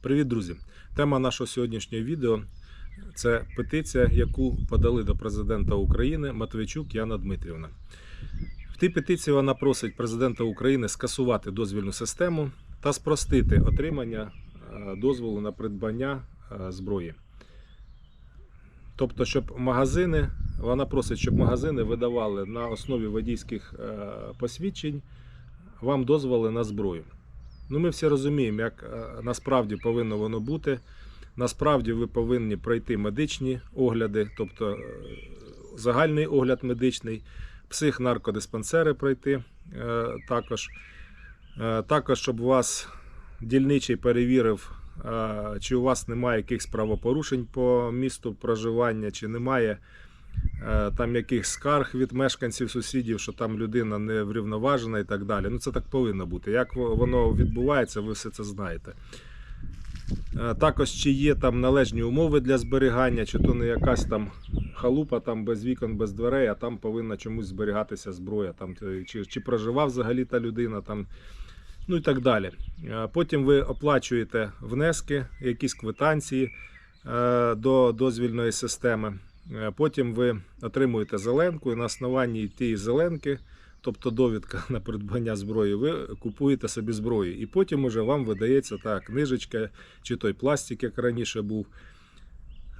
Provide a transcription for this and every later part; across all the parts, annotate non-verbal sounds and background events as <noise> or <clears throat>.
Привіт, друзі! Тема нашого сьогоднішнього відео це петиція, яку подали до президента України Матвійчук Яна Дмитрівна. В тій петиції вона просить президента України скасувати дозвільну систему та спростити отримання е, дозволу на придбання е, зброї. Тобто, щоб магазини, вона просить, щоб магазини видавали на основі водійських е, посвідчень вам дозволи на зброю. Ну, ми всі розуміємо, як е, насправді повинно воно бути. Насправді ви повинні пройти медичні огляди, тобто е, загальний огляд медичний, психнаркодиспансери пройти е, також. Також, щоб вас дільничий перевірив, чи у вас немає якихось правопорушень по місту проживання, чи немає там якихось скарг від мешканців, сусідів, що там людина не врівноважена і так далі. Ну це так повинно бути. Як воно відбувається, ви все це знаєте. Е, Також чи є там належні умови для зберігання, чи то не якась там халупа там без вікон, без дверей, а там повинна чомусь зберігатися зброя, там, е, чи, чи проживав взагалі та людина, там, ну і так далі. Е, Потім ви оплачуєте внески, якісь квитанції е, до дозвільної системи. Е, Потім ви отримуєте зеленку, і на основанні тієї зеленки, тобто довідка <laughs> на придбання зброї, ви купуєте собі зброю. І потім уже вам видається та книжечка чи той пластик, як раніше був.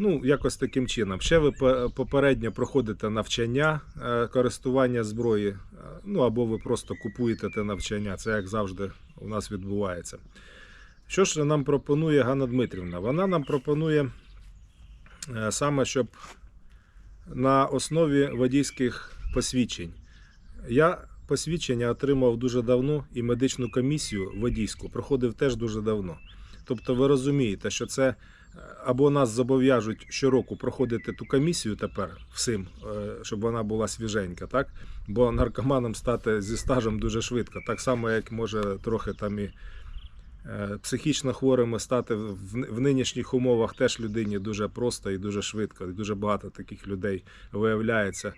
Ну, якось таким чином. Ще ви попередньо проходите навчання е, користування зброї, е, ну або ви просто купуєте те навчання. Це як завжди у нас відбувається. Що ж нам пропонує Ганна Дмитрівна? Вона нам пропонує саме, щоб на основі водійських посвідчень. Я посвідчення отримав дуже давно і медичну комісію водійську проходив теж дуже давно. Тобто ви розумієте, що це е, або нас зобов'яжуть щороку проходити ту комісію тепер всім, е, щоб вона була свіженька, так? Бо наркоманом стати зі стажем дуже швидко. Так само, як може трохи там і психічно хворими стати в в нинішніх умовах теж людині дуже просто і дуже швидко. І дуже багато таких людей виявляється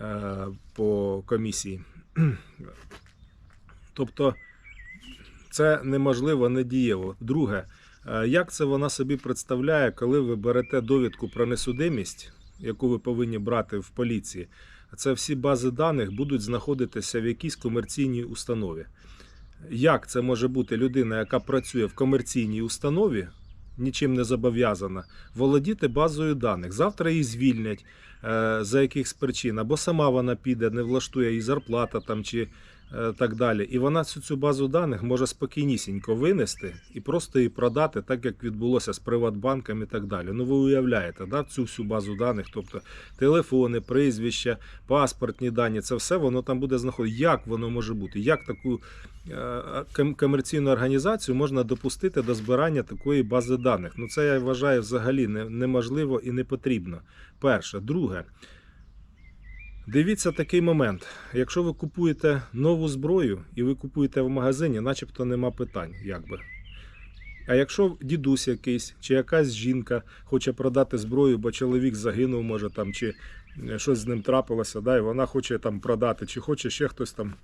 е, по комісії. <clears throat> Тобто це неможливо, недієво. Друге, е, як це вона собі представляє, коли ви берете довідку про несудимість, яку ви повинні брати в поліції? Це всі бази даних будуть знаходитися в якійсь комерційній установі. Як це може бути людина, яка працює в комерційній установі, нічим не зобов'язана, володіти базою даних? Завтра її звільнять е, за якихось причин, або сама вона піде, не влаштує її зарплата там чи так далі. І вона цю, цю базу даних може спокійнісінько винести і просто її продати, так як відбулося з Приватбанком і так далі. Ну ви уявляєте, да, цю всю базу даних, тобто телефони, прізвища, паспортні дані, це все воно там буде знаходити. Як воно може бути? Як таку е, комерційну організацію можна допустити до збирання такої бази даних? Ну це я вважаю взагалі не- неможливо і не потрібно. Перше, друге. Дивіться такий момент. Якщо ви купуєте нову зброю і ви купуєте в магазині, начебто нема питань, якби. А якщо дідусь якийсь чи якась жінка хоче продати зброю, бо чоловік загинув, може там, чи е, щось з ним трапилося, да, і вона хоче там продати, чи хоче ще хтось там.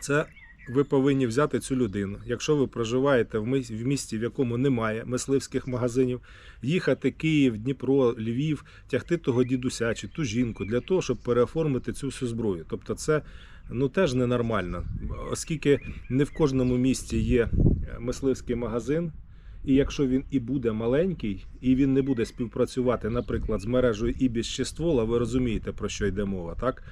Це ви повинні взяти цю людину. Якщо ви проживаєте в місті, в якому немає мисливських магазинів, їхати Київ, Дніпро, Львів, тягти того дідуся чи ту жінку для того, щоб переоформити цю всю зброю. Тобто, це ну теж ненормально, оскільки не в кожному місті є е, мисливський магазин. І якщо він і буде маленький, і він не буде співпрацювати, наприклад, з мережею Ібіс чи ствола, ви розумієте, про що йде мова, так?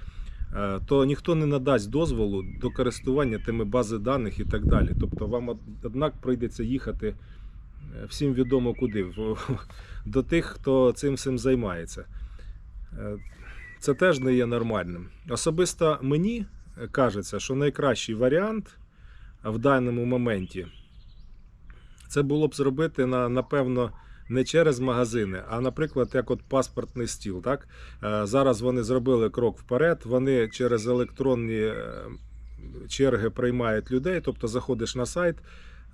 Е, То ніхто не надасть дозволу до користування тими бази даних і так далі. Тобто вам однак прийдеться їхати е, всім відомо куди, <laughs> до тих, хто цим всім займається. Е, Це теж не є нормальним. Особисто мені кажеться, що найкращий варіант в даному моменті це було б зробити на, напевно не через магазини, а, наприклад, як от паспортний стіл. Так? Е, Зараз вони зробили крок вперед, вони через електронні е, черги приймають людей, тобто заходиш на сайт.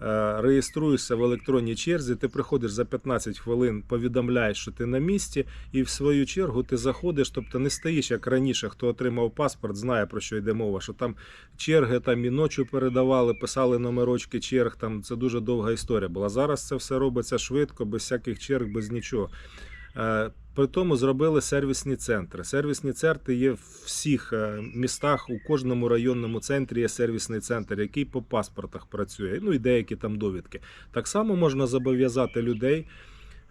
Е, реєструєшся в електронній черзі, ти приходиш за 15 хвилин, повідомляєш, що ти на місці, і в свою чергу ти заходиш, тобто не стоїш як раніше, хто отримав паспорт, знає про що йде мова, що там черги там і ночі передавали, писали номерочки черг. Там це дуже довга історія була. Зараз це все робиться швидко, без всяких черг, без нічого. При тому зробили сервісні центри. Сервісні центри є в всіх е, містах, у кожному районному центрі є сервісний центр, який по паспортах працює. Ну і деякі там довідки. Так само можна зобов'язати людей.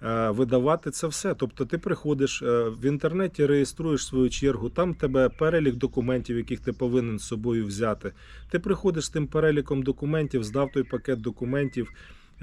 е, Видавати це все. Тобто ти приходиш е, в інтернеті, реєструєш свою чергу, там тебе перелік документів, яких ти повинен з собою взяти. Ти приходиш з тим переліком документів, здав той пакет документів.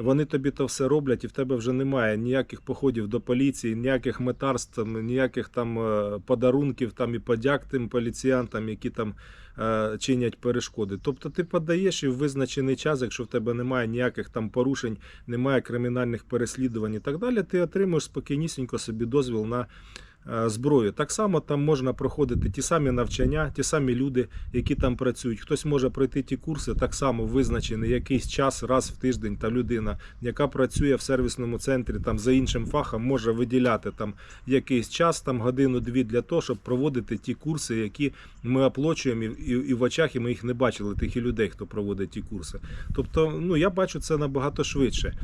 Вони тобі то все роблять, і в тебе вже немає ніяких походів до поліції, ніяких метарств, ніяких там е, подарунків там і подяк тим поліціянтам, які там е, чинять перешкоди. Тобто ти подаєш і в визначений час, якщо в тебе немає ніяких там порушень, немає кримінальних переслідувань і так далі, ти отримуєш спокійнісінько собі дозвіл на зброю. Так само там можна проходити ті самі навчання, ті самі люди, які там працюють. Хтось може пройти ті курси, так само визначений якийсь час, раз в тиждень. Та людина, яка працює в сервісному центрі, там за іншим фахом, може виділяти там якийсь час, там годину-дві для того, щоб проводити ті курси, які ми оплачуємо, і, і, і в очах, і ми їх не бачили, тих і людей, хто проводить ті курси. Тобто, ну я бачу це набагато швидше.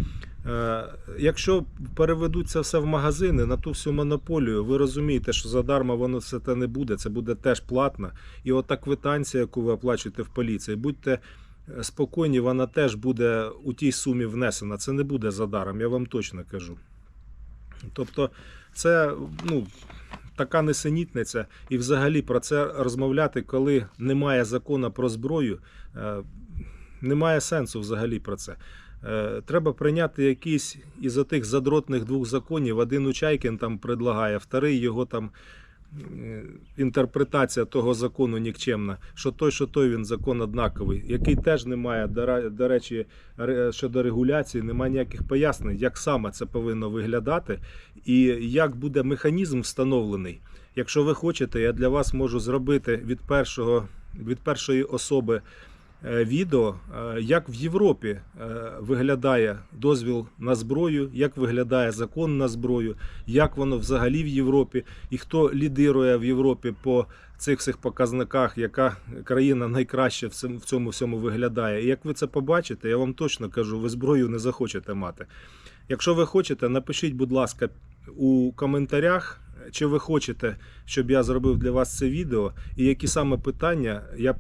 Е, Якщо переведуть це все в магазини на ту всю монополію, ви розумієте, що задарма воно все те не буде, це буде теж платно. І от та квитанція, яку ви оплачуєте в поліції, будьте е, спокійні, вона теж буде у тій сумі внесена. Це не буде задаром, я вам точно кажу. Тобто, це ну, така несенітниця, і взагалі про це розмовляти, коли немає закону про зброю, е, немає сенсу взагалі про це. Е, Треба прийняти якийсь із отих задротних двох законів. Один Учайкін там предлагає, вторий його там е, інтерпретація того закону нікчемна, що той, що той він закон однаковий, який теж не має, до речі, щодо регуляції, немає ніяких пояснень, як саме це повинно виглядати, і як буде механізм встановлений. Якщо ви хочете, я для вас можу зробити від першого від першої особи відео, е, як в Європі е, виглядає дозвіл на зброю, як виглядає закон на зброю, як воно взагалі в Європі, і хто лідирує в Європі по цих всіх показниках, яка країна найкраще в цьому всьому виглядає. І як ви це побачите, я вам точно кажу, ви зброю не захочете мати. Якщо ви хочете, напишіть, будь ласка, у коментарях, чи ви хочете, щоб я зробив для вас це відео, і які саме питання я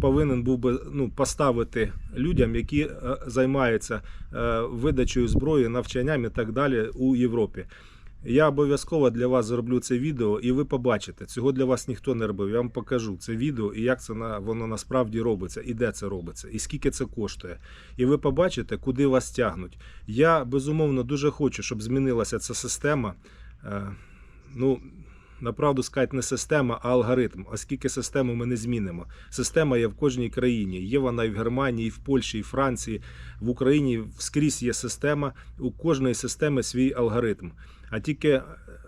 повинен був би ну, поставити людям, які е, займаються е, видачею зброї, навчанням і так далі у Європі. Я обов'язково для вас зроблю це відео, і ви побачите. Цього для вас ніхто не робив. Я вам покажу це відео і як це воно насправді робиться, і де це робиться, і скільки це коштує. І ви побачите, куди вас тягнуть. Я безумовно дуже хочу, щоб змінилася ця система. Ну, направду сказати, не система, а алгоритм. Оскільки систему ми не змінимо. Система є в кожній країні. Є вона і в Германії, і в Польщі, і в Франції. В Україні скрізь є система. У кожної системи свій алгоритм. А тільки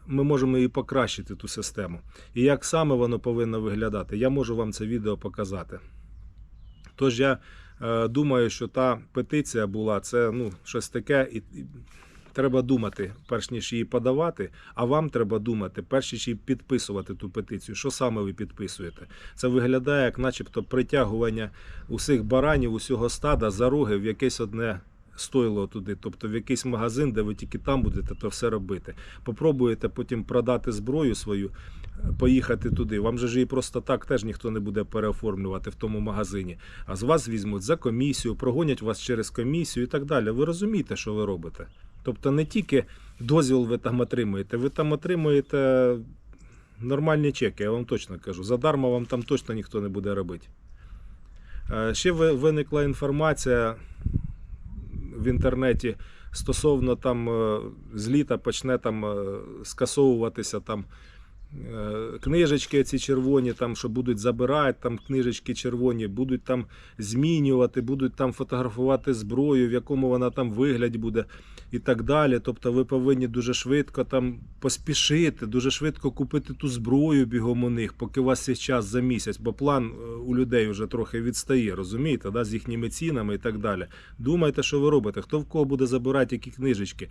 ми можемо її покращити, ту систему. І як саме воно повинно виглядати, я можу вам це відео показати. Тож я е, думаю, що та петиція була це ну, щось таке, і, і треба думати, перш ніж її подавати. А вам треба думати, перш ніж її підписувати ту петицію. Що саме ви підписуєте? Це виглядає як, начебто, притягування усіх баранів, усього стада за роги в якесь одне. Стойло туди, тобто в якийсь магазин, де ви тільки там будете то все робити. Попробуєте потім продати зброю свою, поїхати туди. Вам же ж її просто так теж ніхто не буде переоформлювати в тому магазині. А з вас візьмуть за комісію, прогонять вас через комісію і так далі. Ви розумієте, що ви робите? Тобто не тільки дозвіл ви там отримуєте, ви там отримуєте нормальні чеки, я вам точно кажу. Задарма вам там точно ніхто не буде робити. Е, Ще виникла інформація в інтернеті стосовно там е, з почне там е, скасовуватися там Книжечки ці червоні, там, що будуть забирати, там книжечки червоні, будуть там змінювати, будуть там фотографувати зброю, в якому вона там вигляді буде і так далі. Тобто ви повинні дуже швидко там поспішити, дуже швидко купити ту зброю бігом у них, поки у вас є час за місяць, бо план е, у людей вже трохи відстає, розумієте, да, з їхніми цінами і так далі. Думайте, що ви робите, хто в кого буде забирати які книжечки.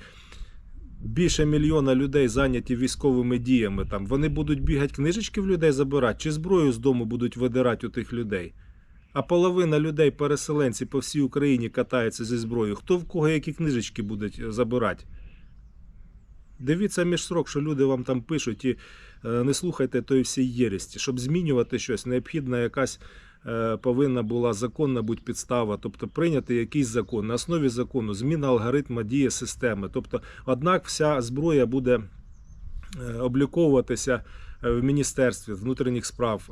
Більше мільйона людей зайняті військовими діями. Там вони будуть бігати книжечки в людей забирати, чи зброю з дому будуть видирати у тих людей. А половина людей, переселенці по всій Україні катаються зі зброєю. Хто в кого які книжечки будуть е, забирати? Дивіться між срок, що люди вам там пишуть, і е, не слухайте тої всій єресті. Щоб змінювати щось, необхідна якась повинна була законна бути підстава, тобто прийняти якийсь закон. На основі закону зміна алгоритму дії системи. Тобто, однак вся зброя буде е, обліковуватися е, в Міністерстві внутрішніх справ.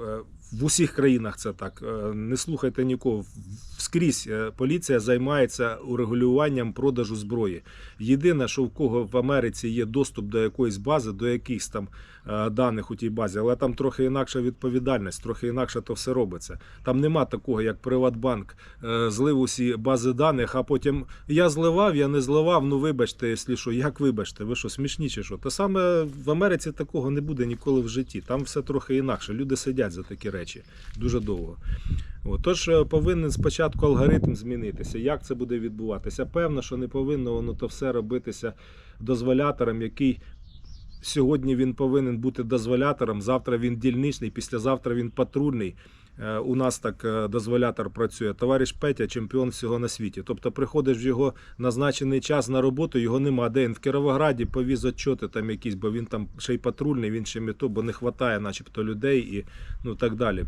В усіх країнах це так. Е, Не слухайте нікого. Скрізь е, поліція займається урегулюванням продажу зброї. Єдине, що в кого в Америці є доступ до якоїсь бази, до якихось там е, даних у тій базі, але там трохи інакша відповідальність, трохи інакше то все робиться. Там нема такого, як Приватбанк злив усі бази даних, а потім я зливав, я не зливав. Ну вибачте, якщо що, як вибачте, ви що смішні чи що? Те саме в Америці такого не буде ніколи в житті. Там все трохи інакше. Люди сидять за такі речі дуже довго. От, Тож е, повинен спочатку алгоритм змінитися. Як це буде відбуватися? Певно, що не повинно воно то все робитися дозволятором, який сьогодні він повинен бути дозволятором, завтра він дільничний, післязавтра він патрульний. Е, У нас так е, дозволятор працює. Товариш Петя, чемпіон всього на світі. Тобто приходиш в його назначений час на роботу, його нема. Де він в Кіровограді повіз отчоти там якісь, бо він там ще й патрульний, він ще міто, бо не вистачає, начебто, людей і ну так далі.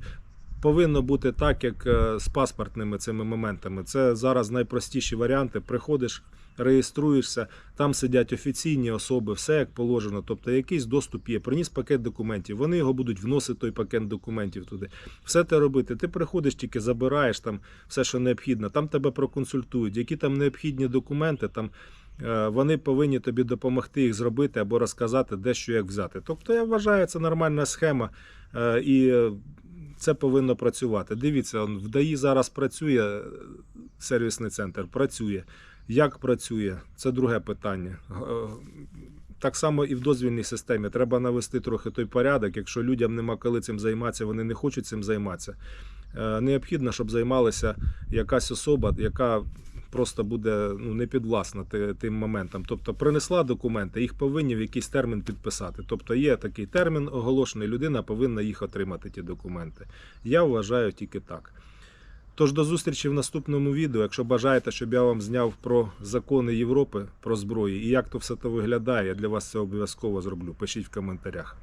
Повинно бути так, як е, з паспортними цими моментами. Це зараз найпростіші варіанти. Приходиш, реєструєшся, там сидять офіційні особи, все як положено. Тобто якийсь доступ є. Приніс пакет документів. Вони його будуть вносити той пакет документів туди. Все те робити. Ти приходиш, тільки забираєш там все, що необхідно. Там тебе проконсультують. Які там необхідні документи, там е, вони повинні тобі допомогти їх зробити або розказати, де що як взяти. Тобто я вважаю, це нормальна схема. е, І це повинно працювати. Дивіться, в ДАІ зараз працює е, сервісний центр, працює. Як працює? Це друге питання. Е, Так само і в дозвільній системі треба навести трохи той порядок. Якщо людям нема коли цим займатися, вони не хочуть цим займатися. Е, Необхідно, щоб займалася якась особа, яка просто буде ну, не підвласна ти- тим моментам. Тобто принесла документи, їх повинні в якийсь термін підписати. Тобто є такий термін оголошений, людина повинна їх отримати, ті документи. Я вважаю тільки так. Тож до зустрічі в наступному відео. Якщо бажаєте, щоб я вам зняв про закони Європи про зброю і як то все то виглядає, я для вас це обов'язково зроблю. Пишіть в коментарях.